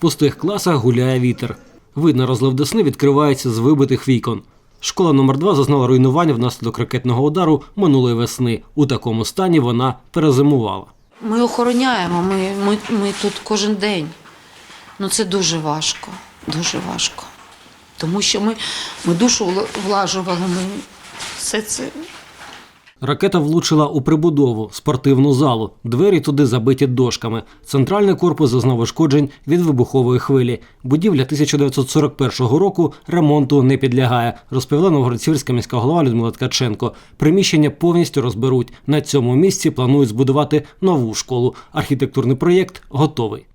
пустих класах гуляє вітер. Видно, розлив десни відкривається з вибитих вікон. Школа номер 2 зазнала руйнування внаслідок ракетного удару минулої весни. У такому стані вона перезимувала. Ми охороняємо, ми, ми, ми тут кожен день. Ну це дуже важко, дуже важко. Тому що ми, ми душу вла- влажували, ми все це. Ракета влучила у прибудову, спортивну залу. Двері туди забиті дошками. Центральний корпус зазнав ушкоджень від вибухової хвилі. Будівля 1941 року ремонту не підлягає, розповіла новгородцівська міська голова Людмила Ткаченко. Приміщення повністю розберуть. На цьому місці планують збудувати нову школу. Архітектурний проєкт готовий.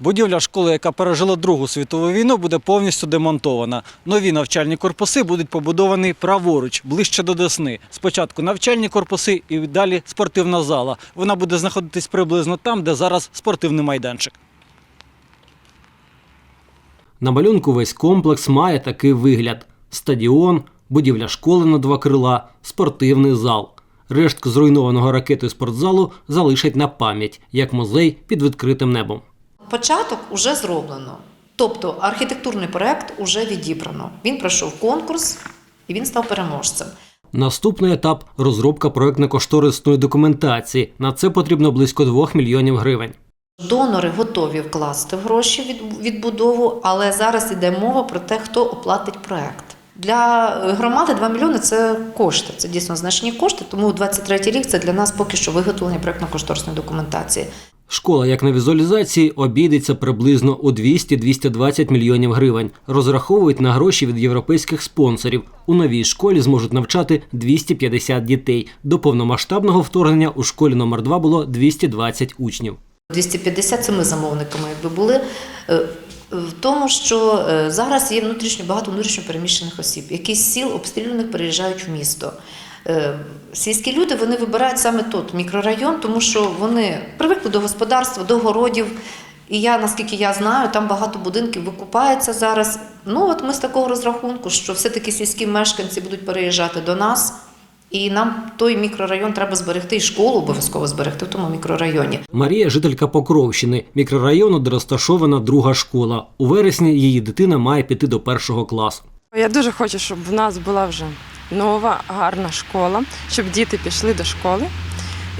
Будівля школи, яка пережила Другу світову війну, буде повністю демонтована. Нові навчальні корпуси будуть побудовані праворуч, ближче до Десни. Спочатку навчальні корпуси і далі спортивна зала. Вона буде знаходитись приблизно там, де зараз спортивний майданчик. На малюнку весь комплекс має такий вигляд: стадіон, будівля школи на два крила, спортивний зал. Рештки зруйнованого ракетою спортзалу залишать на пам'ять як музей під відкритим небом. Початок уже зроблено. Тобто архітектурний проект уже відібрано. Він пройшов конкурс і він став переможцем. Наступний етап розробка проектно-кошторисної документації. На це потрібно близько 2 мільйонів гривень. Донори готові вкласти в гроші від відбудову, але зараз йде мова про те, хто оплатить проект. Для громади 2 мільйони це кошти, це дійсно значні кошти. Тому 23 рік це для нас поки що виготовлення проектно-кошторисної документації. Школа, як на візуалізації, обійдеться приблизно у 200-220 мільйонів гривень. Розраховують на гроші від європейських спонсорів. У новій школі зможуть навчати 250 дітей. До повномасштабного вторгнення у школі номер 2 було 220 учнів. 250 – це ми замовниками якби були. Е, В тому, що е, зараз є внутрішньо багато внутрішньо переміщених осіб, які з сіл обстріляних переїжджають в місто. Е, Сільські люди вони вибирають саме тут мікрорайон, тому що вони привикли до господарства, до городів. І я, наскільки я знаю, там багато будинків викупається зараз. Ну от ми з такого розрахунку, що все-таки сільські мешканці будуть переїжджати до нас. І нам той мікрорайон треба зберегти, і школу обов'язково зберегти в тому мікрорайоні. Марія жителька Покровщини, мікрорайону, де розташована друга школа. У вересні її дитина має піти до першого класу. Я дуже хочу, щоб в нас була вже нова гарна школа, щоб діти пішли до школи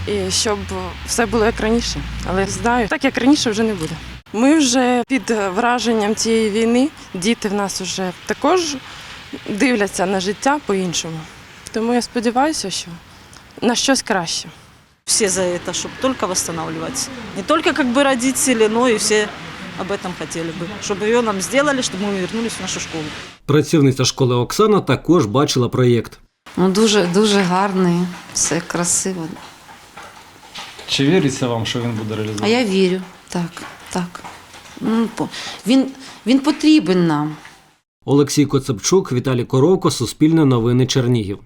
і щоб все було як раніше. Але знаю, так як раніше вже не буде. Ми вже під враженням цієї війни, діти в нас вже також дивляться на життя по-іншому. Тому я сподіваюся, що на щось краще. все за это, чтобы только восстанавливать. Не только как бы родители, но и все об этом хотели бы. Чтобы ее нам сделали, чтобы мы вернулись в нашу школу. Працівниця школи Оксана також бачила проєкт. Ну дуже, дуже гарний, все красиво. Чи віриться вам, що він буде А реалізований? я вірю, так, так. Ну, по- Він, він потрібен нам. Олексій Коцепчук, Віталій Коровко, Суспільне новини Чернігів.